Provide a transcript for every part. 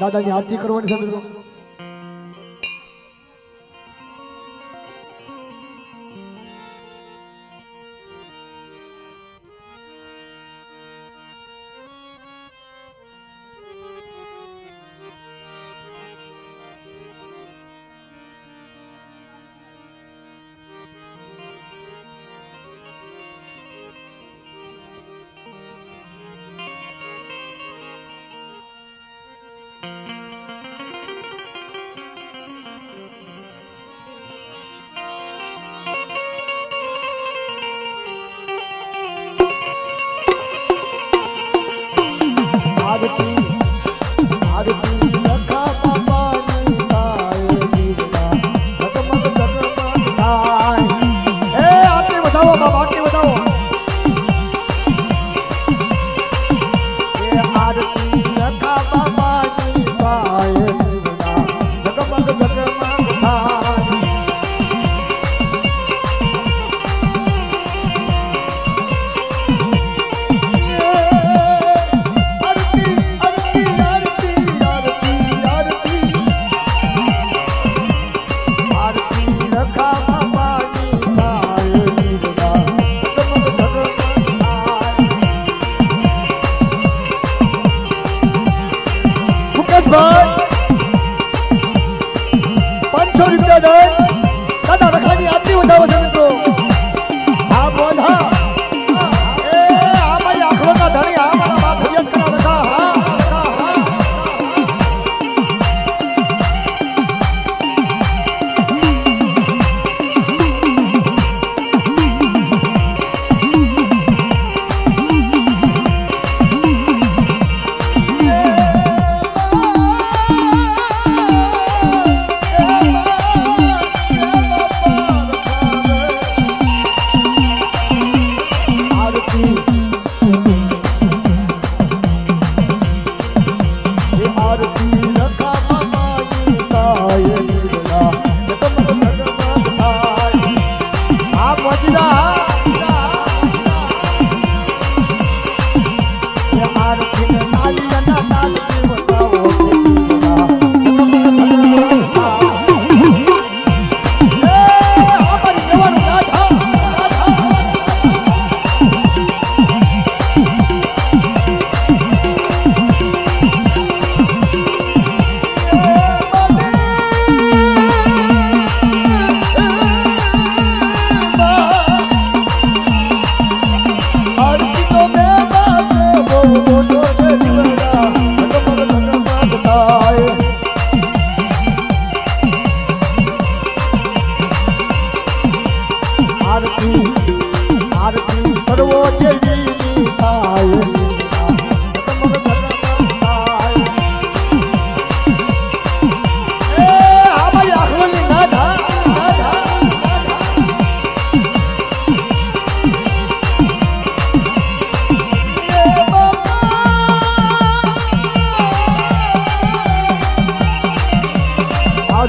દાદાની આરતી કરવાની છે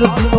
the.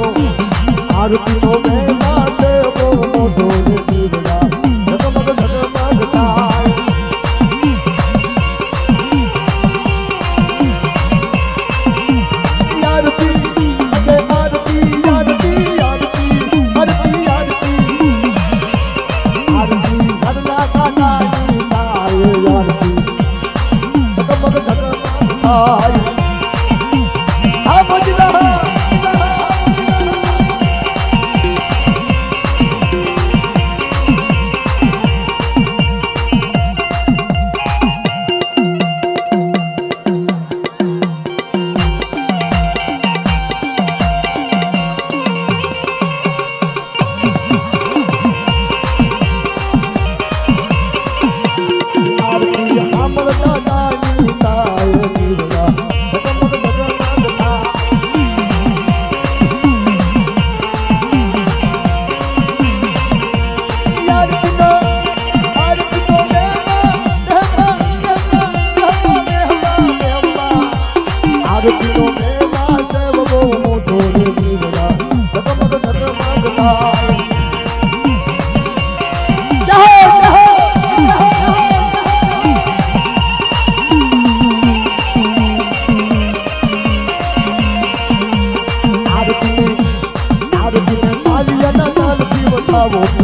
Oh.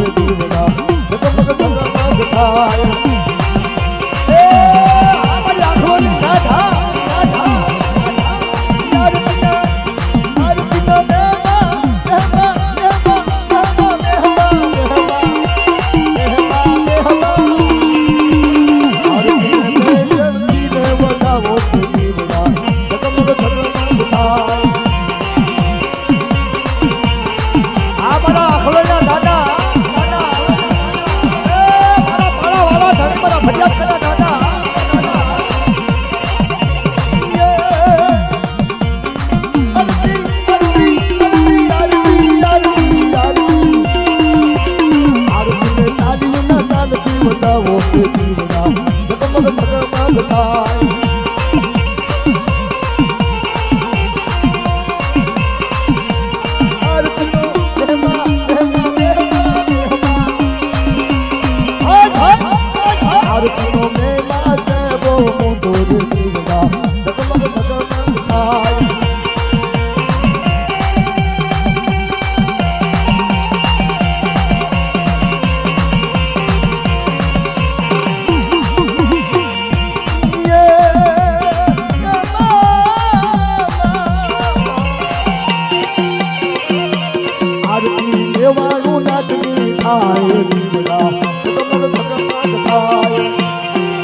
દેવાનું નાચની થાય દીવડા. કમળ ધગપાત થાય.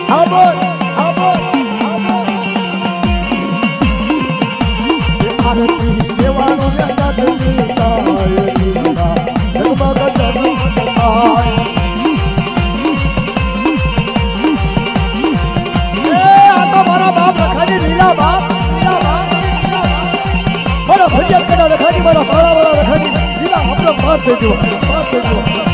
હા બોલ હા બોલ આરતી દેવાનું નાચની થાય દીવડા. કમળ ધગપાત થાય. ભજન કરો રખાજી, મારા ભાડા পাতে জোয়ার পাতে জোয়ার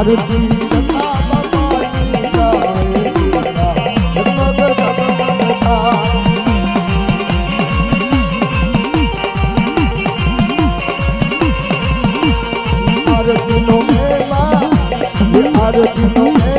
আরতি আরতি নো মেলা আরতি নো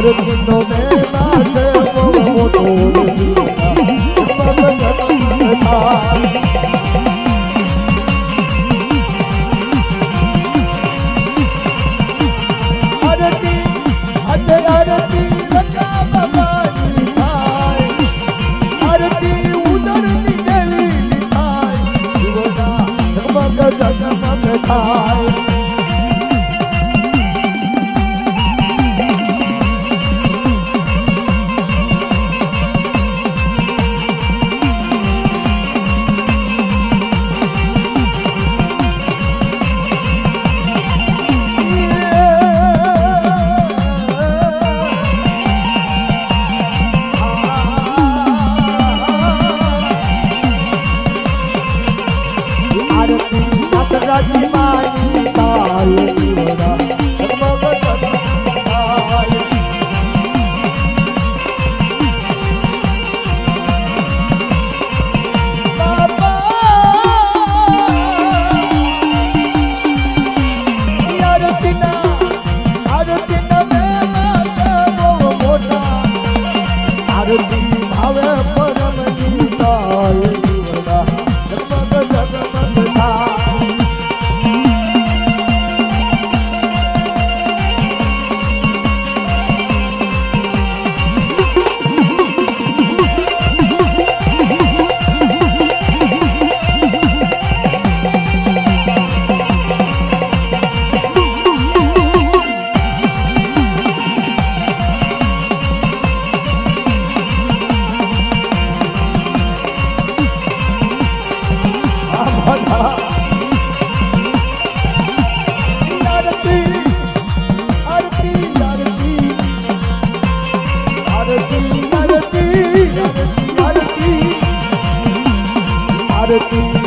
ભારતનો બેટા છે મોટો Thank you.